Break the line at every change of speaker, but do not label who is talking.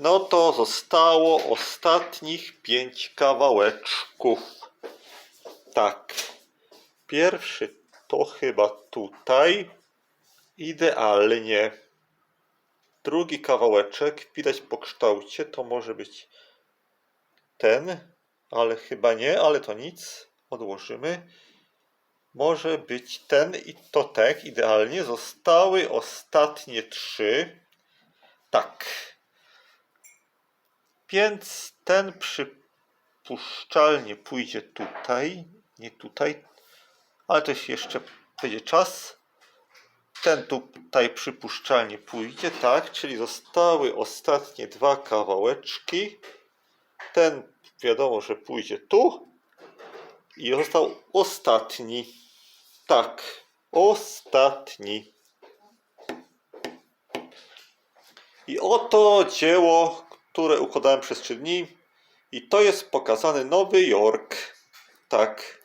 No to zostało ostatnich pięć kawałeczków. Tak. Pierwszy to chyba tutaj. Idealnie. Drugi kawałeczek, widać po kształcie, to może być ten, ale chyba nie, ale to nic. Odłożymy. Może być ten i to tak, idealnie. Zostały ostatnie trzy. Tak. Więc ten przypuszczalnie pójdzie tutaj, nie tutaj, ale to jeszcze będzie czas. Ten tutaj przypuszczalnie pójdzie, tak, czyli zostały ostatnie dwa kawałeczki. Ten wiadomo, że pójdzie tu i został ostatni. Tak, ostatni. I oto dzieło, które układałem przez trzy dni. I to jest pokazany Nowy Jork. Tak.